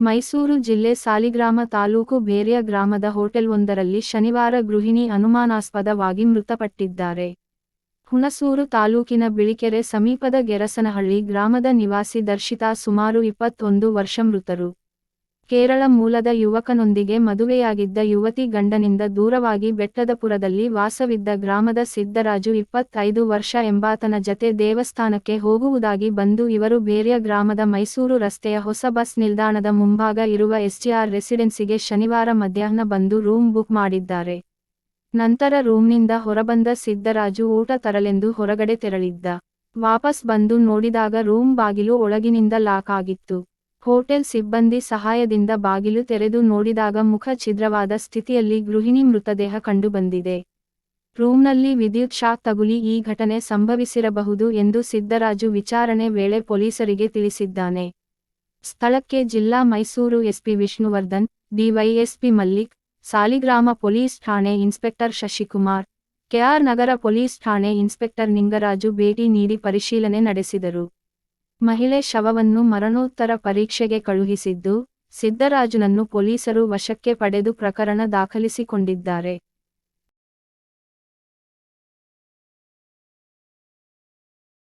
ಮೈಸೂರು ಜಿಲ್ಲೆ ಸಾಲಿಗ್ರಾಮ ತಾಲೂಕು ಬೇರೆಯ ಗ್ರಾಮದ ಹೋಟೆಲ್ವೊಂದರಲ್ಲಿ ಶನಿವಾರ ಗೃಹಿಣಿ ಅನುಮಾನಾಸ್ಪದವಾಗಿ ಮೃತಪಟ್ಟಿದ್ದಾರೆ. ಹುಣಸೂರು ತಾಲೂಕಿನ ಬಿಳಿಕೆರೆ ಸಮೀಪದ ಗೆರಸನಹಳ್ಳಿ ಗ್ರಾಮದ ನಿವಾಸಿ ದರ್ಶಿತಾ ಸುಮಾರು ಇಪ್ಪತ್ತೊಂದು ವರ್ಷ ಮೃತರು. ಕೇರಳ ಮೂಲದ ಯುವಕನೊಂದಿಗೆ ಮದುವೆಯಾಗಿದ್ದ ಯುವತಿ ಗಂಡನಿಂದ ದೂರವಾಗಿ ಬೆಟ್ಟದಪುರದಲ್ಲಿ ವಾಸವಿದ್ದ ಗ್ರಾಮದ ಸಿದ್ದರಾಜು ಇಪ್ಪತ್ತೈದು ವರ್ಷ ಎಂಬಾತನ ಜತೆ ದೇವಸ್ಥಾನಕ್ಕೆ ಹೋಗುವುದಾಗಿ ಬಂದು ಇವರು ಬೇರೆಯ ಗ್ರಾಮದ ಮೈಸೂರು ರಸ್ತೆಯ ಹೊಸ ಬಸ್ ನಿಲ್ದಾಣದ ಮುಂಭಾಗ ಇರುವ ಎಸ್ಜಿಆರ್ ರೆಸಿಡೆನ್ಸಿಗೆ ಶನಿವಾರ ಮಧ್ಯಾಹ್ನ ಬಂದು ರೂಮ್ ಬುಕ್ ಮಾಡಿದ್ದಾರೆ. ನಂತರ ರೂಮ್ನಿಂದ ಹೊರಬಂದ ಸಿದ್ದರಾಜು ಊಟ ತರಲೆಂದು ಹೊರಗಡೆ ತೆರಳಿದ್ದ. ವಾಪಸ್ ಬಂದು ನೋಡಿದಾಗ ರೂಮ್ ಬಾಗಿಲು ಒಳಗಿನಿಂದ ಲಾಕ್ ಆಗಿತ್ತು. ಹೋಟೆಲ್ ಸಿಬ್ಬಂದಿ ಸಹಾಯದಿಂದ ಬಾಗಿಲು ತೆರೆದು ನೋಡಿದಾಗ ಮುಖ ಛಿದ್ರವಾದ ಸ್ಥಿತಿಯಲ್ಲಿ ಗೃಹಿಣಿ ಮೃತದೇಹ ಕಂಡುಬಂದಿದೆ. ರೂಮ್ನಲ್ಲಿ ವಿದ್ಯುತ್ ಶಾಕ್ ತಗುಲಿ ಈ ಘಟನೆ ಸಂಭವಿಸಿರಬಹುದು ಎಂದು ಸಿದ್ದರಾಜು ವಿಚಾರಣೆ ವೇಳೆ ಪೊಲೀಸರಿಗೆ ತಿಳಿಸಿದ್ದಾನೆ. ಸ್ಥಳಕ್ಕೆ ಜಿಲ್ಲಾ Mysore SP Vishnuvardhan, DYSP Mallik, Saligrama police ಠಾಣೆ inspector Shashikumar, K R Nagar police ಠಾಣೆ ಇನ್ಸ್ಪೆಕ್ಟರ್ ನಿಂಗರಾಜು ಭೇಟಿ ನೀಡಿ ಪರಿಶೀಲನೆ ನಡೆಸಿದರು. ಮಹಿಳೆ ಶವವನ್ನು ಮರಣೋತ್ತರ ಪರೀಕ್ಷೆಗೆ ಕಳುಹಿಸಿದ್ದು ಸಿದ್ದರಾಜುನನ್ನು ಪೊಲೀಸರು ವಶಕ್ಕೆ ಪಡೆದು ಪ್ರಕರಣ ದಾಖಲಿಸಿಕೊಂಡಿದ್ದಾರೆ.